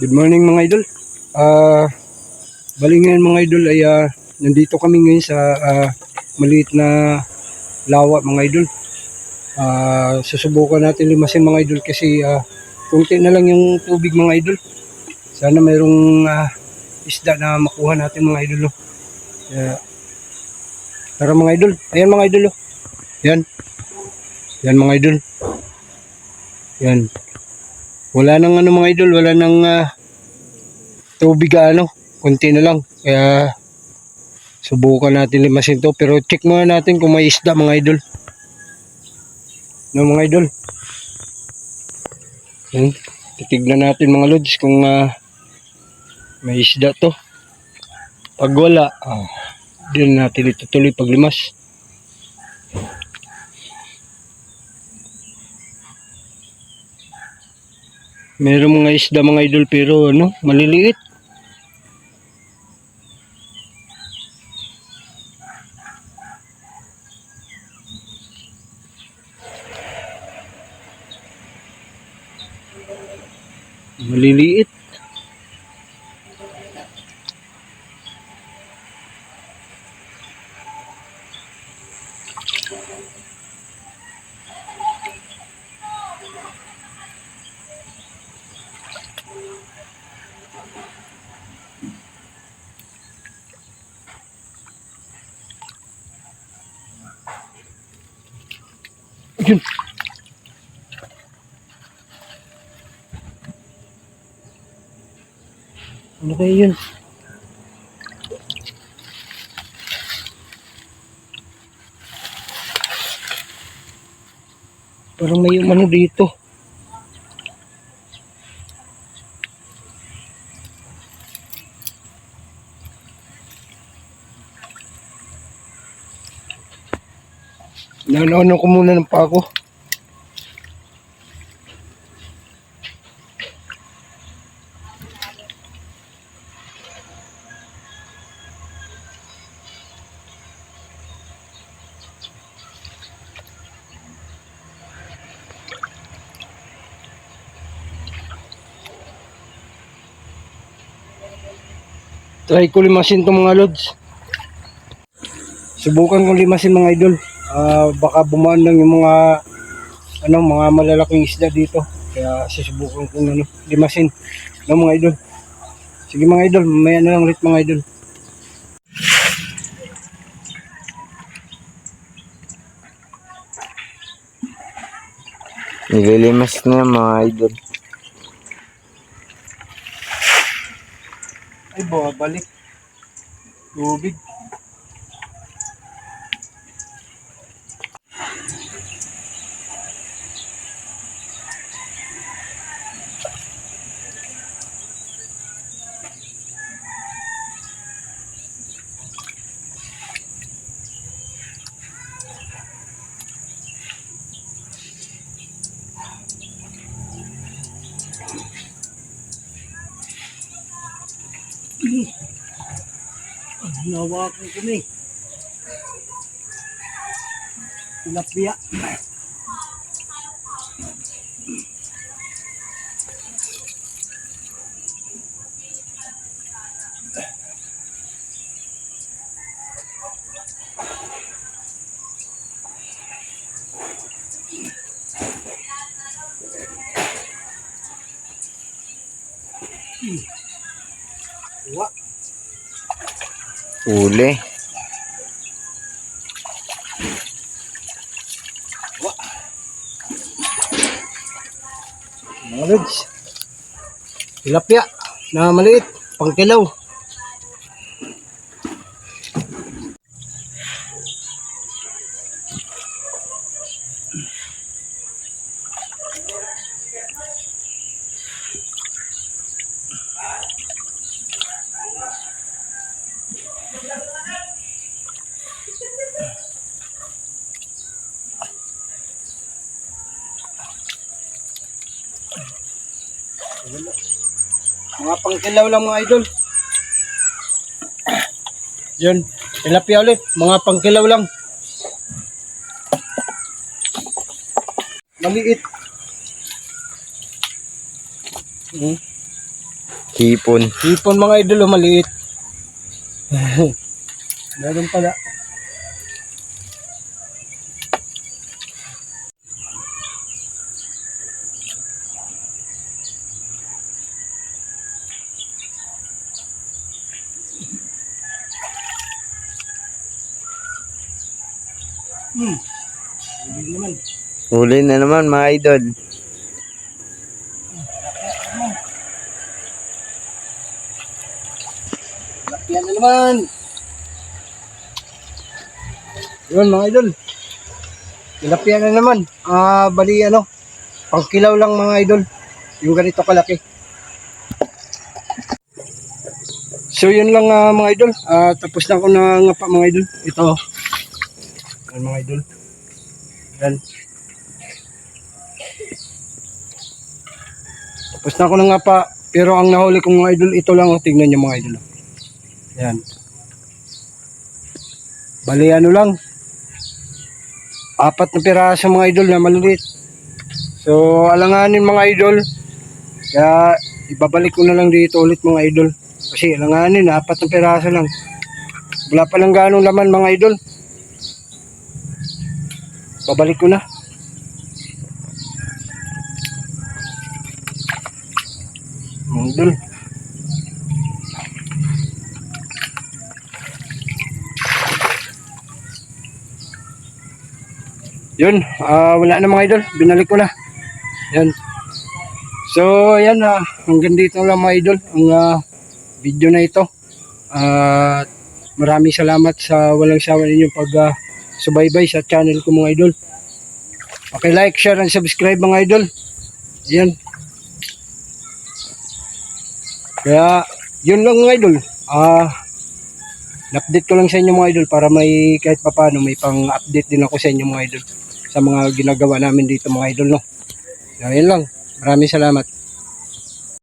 Good morning mga idol. Ah, bali ngayon mga idol ay ah, nandito kami ngayon sa ah, maliit na lawa mga idol. Ah, susubukan natin limasin mga idol kasi ah, kunti na lang yung tubig mga idol. Sana mayroong ah, isda na makuha natin mga idol. No? Kaya, tara mga idol. Ayan mga idol. Oh. Yan. Yan mga idol. Yan. Wala nang ano mga idol, wala nang ah, tubig ah, ano, konti na lang. Kaya subukan natin limasin to. Pero check muna natin kung may isda mga idol. No mga idol. Yan. Titignan natin mga lods kung ah, may isda to. Pag wala, ah, di na natin itutuloy paglimas. Meron mga isda mga idol pero ano, maliliit. Maliliit. Yun. Ano kaya yun? Parang may umano dito. Nanono ko muna ng pako. Try ko limasin to mga lods. Subukan kong limasin mga idol. Ah, baka bumaan lang yung mga ano, mga malalaking isda dito. Kaya susubukan kong ano, limasin. No, mga idol. Sige mga idol, mamaya na lang ulit mga idol. Nililimas na mga idol. Ay, balik. Tubig. Nawakan ko na eh. Tilapia. Uli. Mga lods. Tilapia na maliit. Pangkilaw. Mga pangkilaw lang mga idol. Yun. Tilapia ulit. Mga pangkilaw lang. Maliit. Hmm. Hipon. Hipon mga idol, oh, maliit. Meron pala. Hmm. Hindi naman. Huli na naman mga idol. Yan na naman. Yun mga idol. Tilapia na naman. Ah, bali ano, pang kilaw lang mga idol. Yung ganito kalaki. So yun lang ah, mga idol. Ah, tapos na ako na nga pa mga idol. Ito. Yan mga idol. Yan. Tapos na ako na nga pa. Pero ang nahuli kong mga idol, ito lang. Tingnan nyo mga idol. Yan. Bali ano lang. Apat na piraso mga idol na maliliit. So alanganin mga idol. Kaya ibabalik ko na lang dito ulit mga idol. Kasi alanganin, apat na piraso lang. Wala pa lang ganong laman mga idol. Babalik ko na. Mga idol. Yun, ah, wala na mga idol. Binalik ko na. Yan. So, yan ah, hanggang dito lang mga idol ang ah, video na ito. At maraming salamat sa walang sawa ninyong pag ah, subaybay sa channel ko mga idol. Okay, like, share, and subscribe mga idol. Yan. Kaya, yun lang mga idol. Ah, na-update ko lang sa inyo mga idol para may kahit papano may pang-update din ako sa inyo mga idol sa mga ginagawa namin dito mga idol no. So, lang. Maraming salamat.